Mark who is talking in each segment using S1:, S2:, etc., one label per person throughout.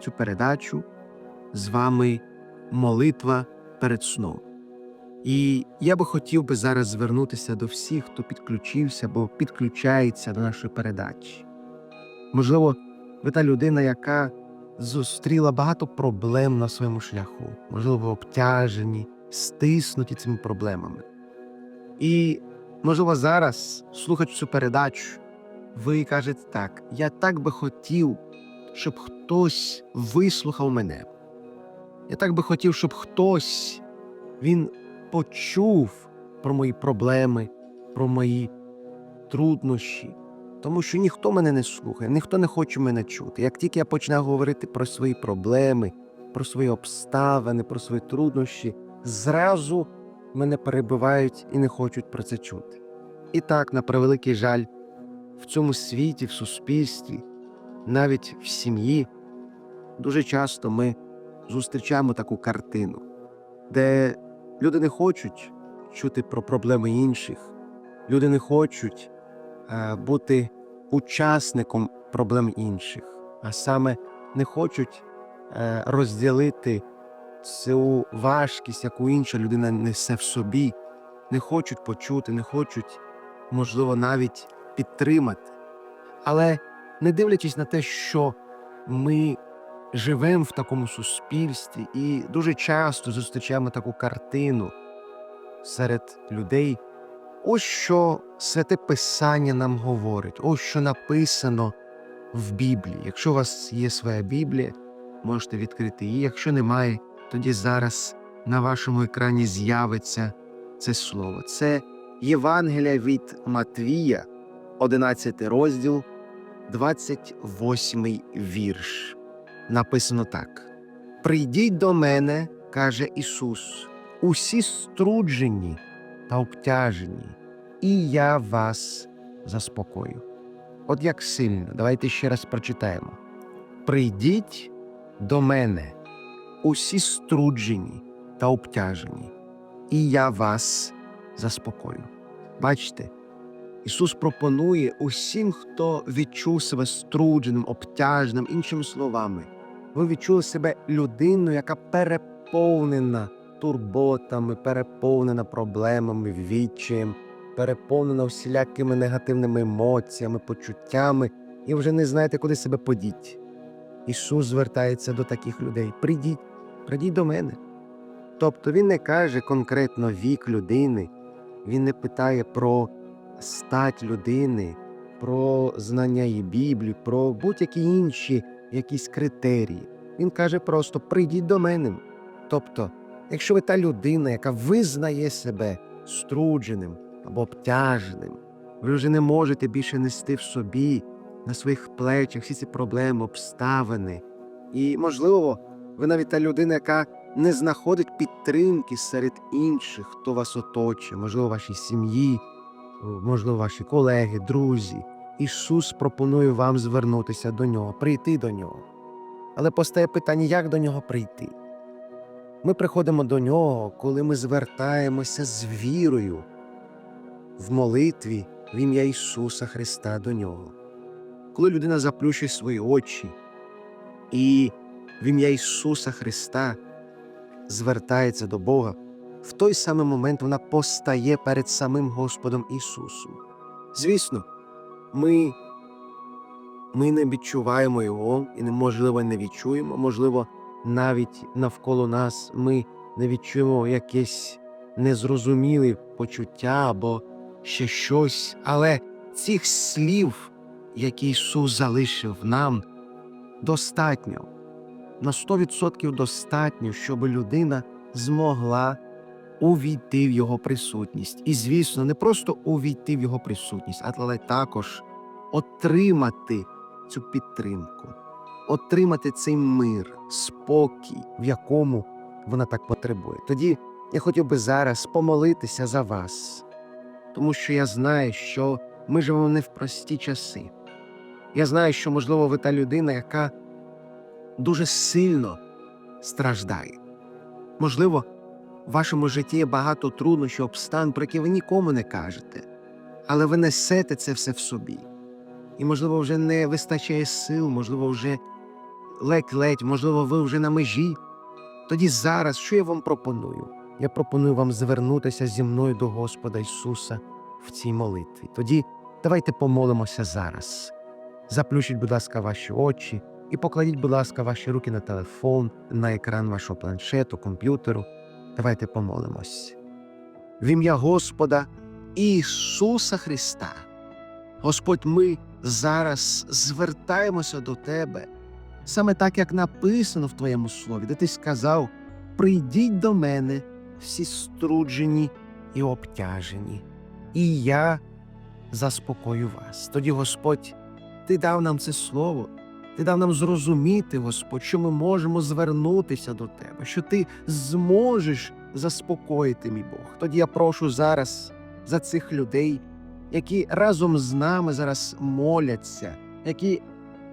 S1: цю передачу. З вами молитва перед сном. І я би хотів би зараз звернутися до всіх, хто підключився або підключається до нашої передачі. Можливо, ви та людина, яка зустріла багато проблем на своєму шляху, можливо, обтяжені, стиснуті цими проблемами. І, можливо, зараз, слухаючи цю передачу, ви кажете так, я так би хотів, щоб хтось вислухав мене. Я так би хотів, щоб хтось він почув про мої проблеми, про мої труднощі. Тому що ніхто мене не слухає, ніхто не хоче мене чути. Як тільки я починаю говорити про свої проблеми, про свої обставини, про свої труднощі, зразу мене перебивають і не хочуть про це чути. І так, на превеликий жаль, в цьому світі, в суспільстві, навіть в сім'ї, дуже часто ми зустрічаємо таку картину, де люди не хочуть чути про проблеми інших, люди не хочуть е, бути учасником проблем інших, а саме не хочуть е, розділити цю важкість, яку інша людина несе в собі, не хочуть почути, не хочуть, можливо, навіть підтримати. Але не дивлячись на те, що ми живемо в такому суспільстві і дуже часто зустрічаємо таку картину серед людей, ось що святе Писання нам говорить, ось що написано в Біблії. Якщо у вас є своя Біблія, можете відкрити її. Якщо немає, тоді зараз на вашому екрані з'явиться це слово. Це Євангелія від Матвія, 11 розділ, 28 вірш. Написано так: Прийдіть до мене, каже Ісус, усі струджені та обтяжені, і я вас заспокою. От як сильно, давайте ще раз прочитаємо. Прийдіть до мене, усі струджені та обтяжені, і я вас заспокою. Бачите, Ісус пропонує усім, хто відчув себе струдженим, обтяженим, іншими словами, ви відчули себе людиною, яка переповнена турботами, переповнена проблемами, відчаєм, переповнена всілякими негативними емоціями, почуттями, і вже не знаєте, куди себе подіть. Ісус звертається до таких людей: прийдіть, прийдіть до мене. Тобто Він не каже конкретно вік людини, Він не питає про стать людини, про знання її Біблії, про будь-які інші якісь критерії. Він каже просто прийдіть до мене. Тобто, якщо ви та людина, яка визнає себе струдженим або обтяженим, ви вже не можете більше нести в собі на своїх плечах всі ці проблеми, обставини. І, можливо, ви навіть та людина, яка не знаходить підтримки серед інших, хто вас оточує, можливо, вашій сім'ї, можливо, ваші колеги, друзі. Ісус пропонує вам звернутися до нього, прийти до нього. Але постає питання, як до нього прийти? Ми приходимо до нього, коли ми звертаємося з вірою в молитві в ім'я Ісуса Христа до нього. Коли людина заплющує свої очі і в ім'я Ісуса Христа звертається до Бога, в той самий момент вона постає перед самим Господом Ісусом. Звісно, ми ми не відчуваємо його і неможливо не відчуємо. Можливо, навіть навколо нас ми не відчуємо якесь незрозуміле почуття або ще щось, але цих слів, які Ісус залишив нам, достатньо. На 100% достатньо, щоб людина змогла увійти в його присутність. І, звісно, не просто увійти в його присутність, але також отримати цю підтримку, отримати цей мир, спокій, в якому вона так потребує. Тоді я хотів би зараз помолитися за вас, тому що я знаю, що ми живемо не в прості часи. Я знаю, що, можливо, ви та людина, яка дуже сильно страждає. Можливо, в вашому житті є багато труднощів, обстан, про які ви нікому не кажете, але ви несете це все в собі. І, можливо, вже не вистачає сил, можливо, вже ледь-ледь, можливо, ви вже на межі. Тоді зараз, що я вам пропоную? Я пропоную вам звернутися зі мною до Господа Ісуса в цій молитві. Тоді давайте помолимося зараз. Заплющіть, будь ласка, ваші очі і покладіть, будь ласка, ваші руки на телефон, на екран вашого планшету, комп'ютеру. Давайте помолимось. В ім'я Господа Ісуса Христа. Господь, ми зараз звертаємося до Тебе, саме так, як написано в Твоєму слові, де ти сказав: прийдіть до мене, всі струджені і обтяжені, і я заспокою вас. Тоді, Господь, Ти дав нам це слово, Ти дав нам зрозуміти, Господь, що ми можемо звернутися до Тебе, що Ти зможеш заспокоїти, мій Бог. Тоді я прошу зараз за цих людей, які разом з нами зараз моляться, які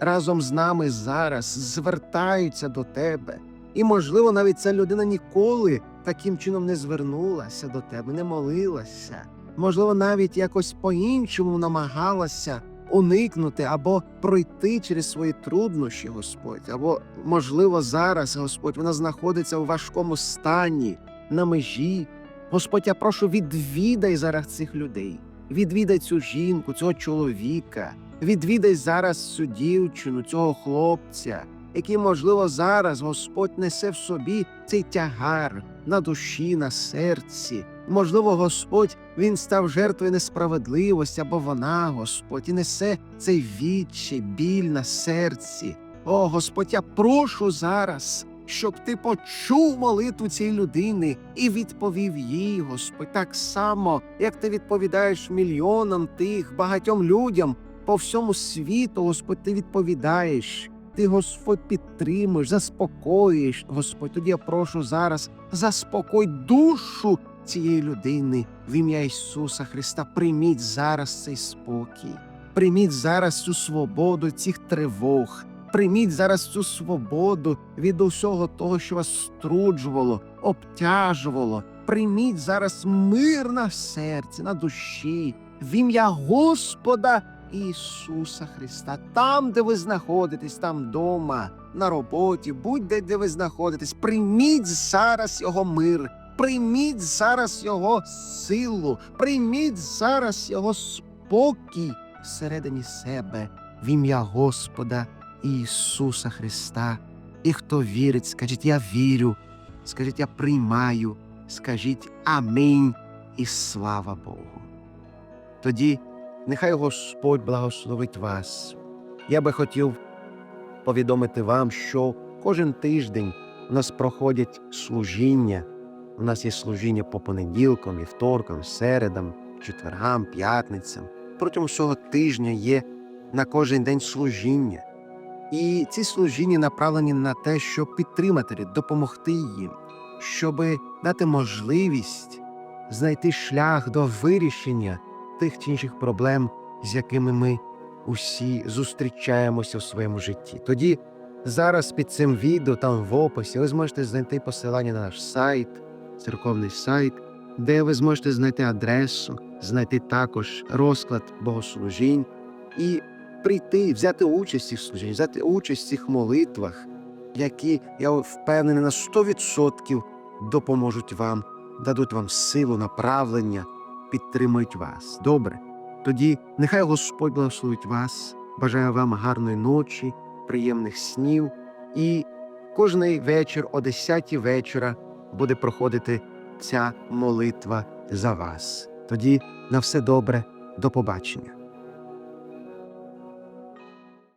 S1: разом з нами зараз звертаються до Тебе. І, можливо, навіть ця людина ніколи таким чином не звернулася до тебе, не молилася. Можливо, навіть якось по-іншому намагалася уникнути або пройти через свої труднощі, Господь. Або, можливо, зараз, Господь, вона знаходиться у важкому стані, на межі. Господь, я прошу, відвідай зараз цих людей, відвідай цю жінку, цього чоловіка, відвідай зараз цю дівчину, цього хлопця, який, можливо, зараз Господь несе в собі цей тягар на душі, на серці. Можливо, Господь він став жертвою несправедливості, або вона, Господь, і несе цей відчай, біль на серці. О, Господь, я прошу зараз, щоб ти почув молитву цієї людини і відповів їй, Господь, так само, як ти відповідаєш мільйонам тих багатьом людям по всьому світу, Господь, ти відповідаєш. Ти, Господь, підтримуєш, заспокоїш, Господь. Тоді я прошу зараз, заспокой душу цієї людини в ім'я Ісуса Христа. Прийміть зараз цей спокій, прийміть зараз цю свободу цих тривог. Прийміть зараз цю свободу від усього того, що вас струджувало, обтяжувало. Прийміть зараз мир на серці, на душі, в ім'я Господа Ісуса Христа. Там, де ви знаходитесь, там вдома, на роботі, будь-де де ви знаходитесь, прийміть зараз Його мир, прийміть зараз Його силу, прийміть зараз Його спокій всередині себе, в ім'я Господа Ісуса Христа. І хто вірить, скажіть, я вірю, скажіть, я приймаю, скажіть Амінь і слава Богу. Тоді нехай Господь благословить вас. Я би хотів повідомити вам, що кожен тиждень у нас проходять служіння. У нас є служіння по понеділкам, вівторкам, середам, четвергам, п'ятницям. Протягом всього тижня є на кожен день служіння. І ці служіння направлені на те, щоб підтримати, допомогти їм, щоб дати можливість знайти шлях до вирішення тих чи інших проблем, з якими ми усі зустрічаємося в своєму житті. Тоді зараз під цим відео, там в описі, ви зможете знайти посилання на наш сайт, церковний сайт, де ви зможете знайти адресу, знайти також розклад богослужінь і прийти, взяти участь в цих служіннях, взяти участь в цих молитвах, які, я впевнений, на 100% допоможуть вам, дадуть вам силу, направлення, підтримують вас. Добре. Тоді нехай Господь благословить вас, Бажаю вам гарної ночі, приємних снів. І кожний вечір о 10 вечора буде проходити ця молитва за вас. Тоді на все добре, до побачення.